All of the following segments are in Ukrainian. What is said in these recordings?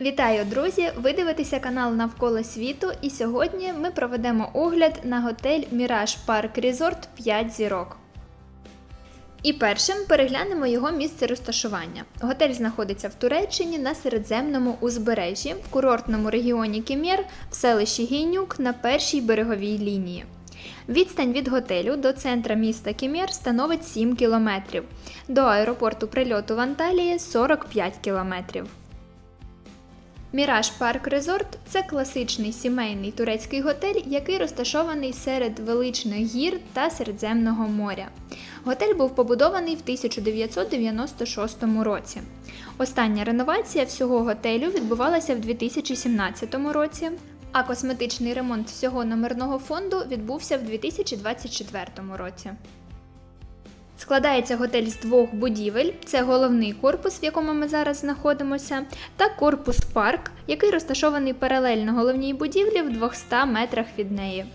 Вітаю, друзі! Ви дивитеся канал Навколо світу, і сьогодні ми проведемо огляд на готель Міраж Парк Resort 5 зірок. І першим переглянемо його місце розташування. Готель знаходиться в Туреччині на середземному узбережжі, в курортному регіоні Кемєр, в селищі Гійнюк на першій береговій лінії. Відстань від готелю до центра міста Кемєр становить 7 кілометрів, до аеропорту прильоту в Анталії 45 кілометрів. Міраж Парк Резорт це класичний сімейний турецький готель, який розташований серед величних гір та Середземного моря. Готель був побудований в 1996 році. Остання реновація всього готелю відбувалася в 2017 році, а косметичний ремонт всього номерного фонду відбувся в 2024 році. Складається готель з двох будівель: це головний корпус, в якому ми зараз знаходимося, та корпус парк, який розташований паралельно головній будівлі в 200 метрах від неї.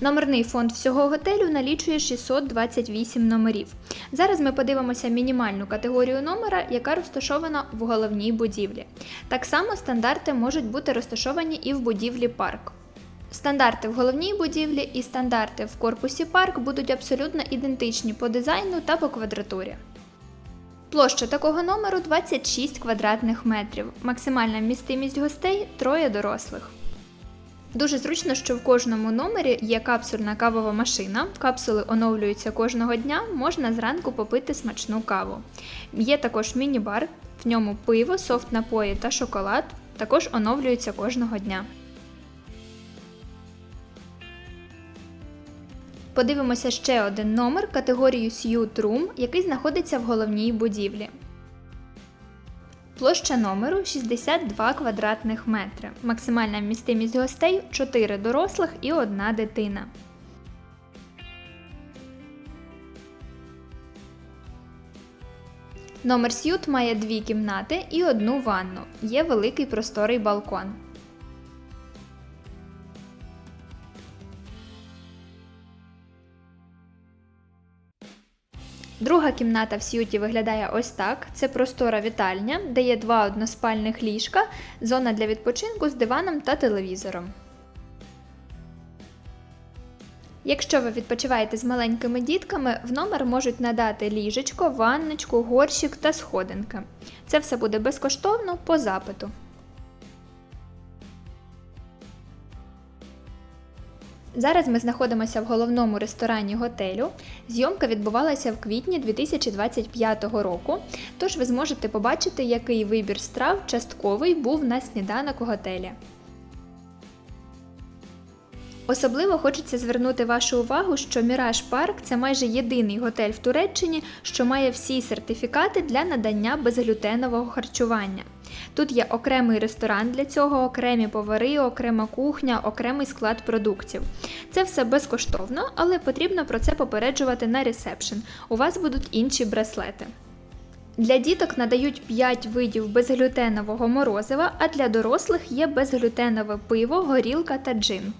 Номерний фонд всього готелю налічує 628 номерів. Зараз ми подивимося мінімальну категорію номера, яка розташована в головній будівлі. Так само стандарти можуть бути розташовані і в будівлі парк. Стандарти в головній будівлі і стандарти в корпусі парк будуть абсолютно ідентичні по дизайну та по квадратурі. Площа такого номеру 26 квадратних метрів. Максимальна вмістимість гостей троє дорослих. Дуже зручно, що в кожному номері є капсульна кавова машина. Капсули оновлюються кожного дня, можна зранку попити смачну каву. Є також міні-бар, в ньому пиво, софт напої та шоколад. Також оновлюються кожного дня. Подивимося ще один номер категорію Suite Room, який знаходиться в головній будівлі. Площа номеру 62 квадратних метри. Максимальна вмістимість гостей 4 дорослих і 1 дитина. Номер С'ют має дві кімнати і одну ванну. Є великий просторий балкон. Друга кімната в сюті виглядає ось так: це простора вітальня, де є два односпальних ліжка, зона для відпочинку з диваном та телевізором. Якщо ви відпочиваєте з маленькими дітками, в номер можуть надати ліжечко, ванночку, горщик та сходинки. Це все буде безкоштовно по запиту. Зараз ми знаходимося в головному ресторані готелю. Зйомка відбувалася в квітні 2025 року, тож ви зможете побачити, який вибір страв частковий був на сніданок у готелі. Особливо хочеться звернути вашу увагу, що Міраж Парк це майже єдиний готель в Туреччині, що має всі сертифікати для надання безглютенового харчування. Тут є окремий ресторан для цього, окремі повари, окрема кухня, окремий склад продуктів. Це все безкоштовно, але потрібно про це попереджувати на ресепшн. У вас будуть інші браслети. Для діток надають 5 видів безглютенового морозива, а для дорослих є безглютенове пиво, горілка та джин.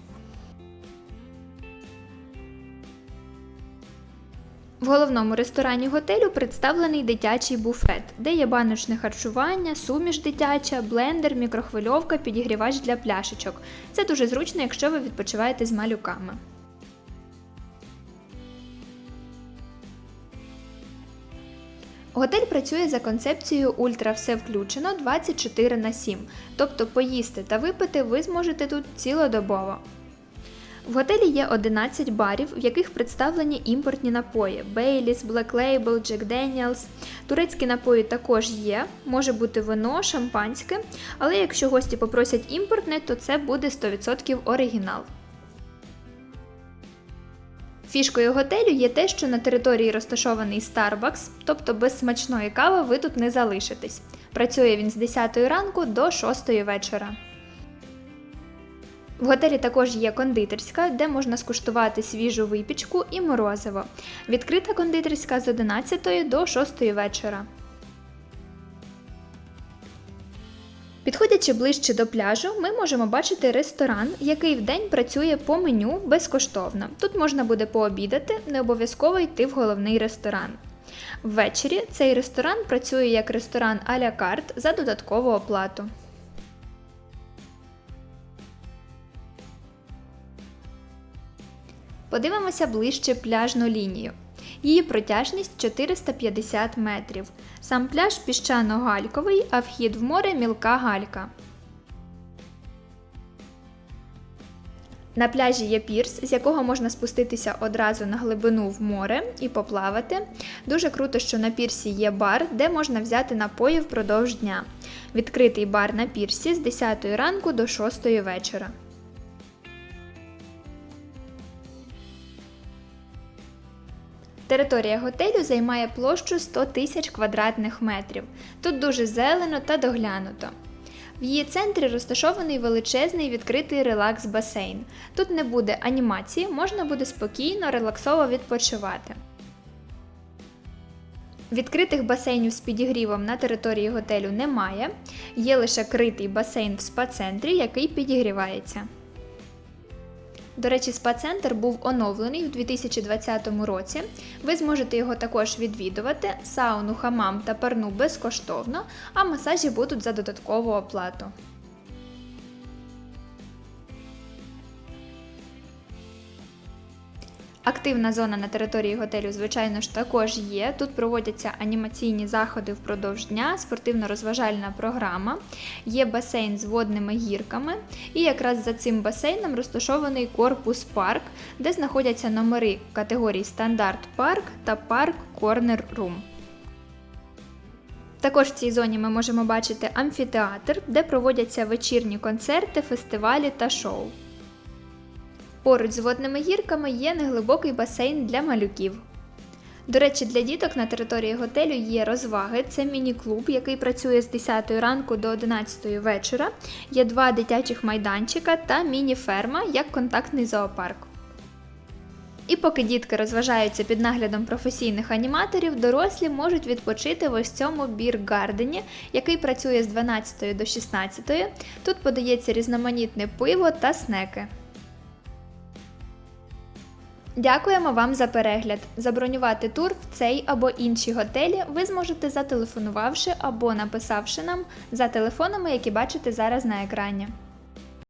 В головному ресторані готелю представлений дитячий буфет, де є баночне харчування, суміш дитяча, блендер, мікрохвильовка, підігрівач для пляшечок. Це дуже зручно, якщо ви відпочиваєте з малюками. Готель працює за концепцією Ультра все включено 24 на 7, тобто поїсти та випити ви зможете тут цілодобово. В готелі є 11 барів, в яких представлені імпортні напої: Baileys, Black Label, Jack Daniels. Турецькі напої також є, може бути вино, шампанське, але якщо гості попросять імпортне, то це буде 100% оригінал. Фішкою готелю є те, що на території розташований Starbucks, тобто без смачної кави ви тут не залишитесь. Працює він з 10 ранку до 6 вечора. В готелі також є кондитерська, де можна скуштувати свіжу випічку і морозиво. Відкрита кондитерська з 11 до 6 вечора. Підходячи ближче до пляжу, ми можемо бачити ресторан, який вдень працює по меню безкоштовно. Тут можна буде пообідати, не обов'язково йти в головний ресторан. Ввечері цей ресторан працює як ресторан а-ля карт за додаткову оплату. Подивимося ближче пляжну лінію. Її протяжність 450 метрів. Сам пляж піщано-гальковий, а вхід в море мілка галька. На пляжі є пірс, з якого можна спуститися одразу на глибину в море і поплавати. Дуже круто, що на пірсі є бар, де можна взяти напої впродовж дня. Відкритий бар на пірсі з 10 ранку до 6 вечора. Територія готелю займає площу 100 тисяч квадратних метрів. Тут дуже зелено та доглянуто. В її центрі розташований величезний відкритий релакс-басейн. Тут не буде анімації, можна буде спокійно, релаксово відпочивати. Відкритих басейнів з підігрівом на території готелю немає, є лише критий басейн в спа-центрі, який підігрівається. До речі, спа-центр був оновлений у 2020 році. Ви зможете його також відвідувати, сауну, хамам та парну безкоштовно, а масажі будуть за додаткову оплату. Активна зона на території готелю, звичайно ж, також є. Тут проводяться анімаційні заходи впродовж дня, спортивно-розважальна програма, є басейн з водними гірками, і якраз за цим басейном розташований корпус парк, де знаходяться номери категорій Стандарт Парк та Парк Корнер Рум. Також в цій зоні ми можемо бачити амфітеатр, де проводяться вечірні концерти, фестивалі та шоу. Поруч з водними гірками є неглибокий басейн для малюків. До речі, для діток на території готелю є розваги. Це міні-клуб, який працює з 10 ранку до 11 вечора. Є два дитячих майданчика та міні-ферма як контактний зоопарк. І поки дітки розважаються під наглядом професійних аніматорів, дорослі можуть відпочити в ось цьому бір-гардені, який працює з 12 до 16. Тут подається різноманітне пиво та снеки. Дякуємо вам за перегляд. Забронювати тур в цей або інші готелі ви зможете зателефонувавши або написавши нам за телефонами, які бачите зараз на екрані.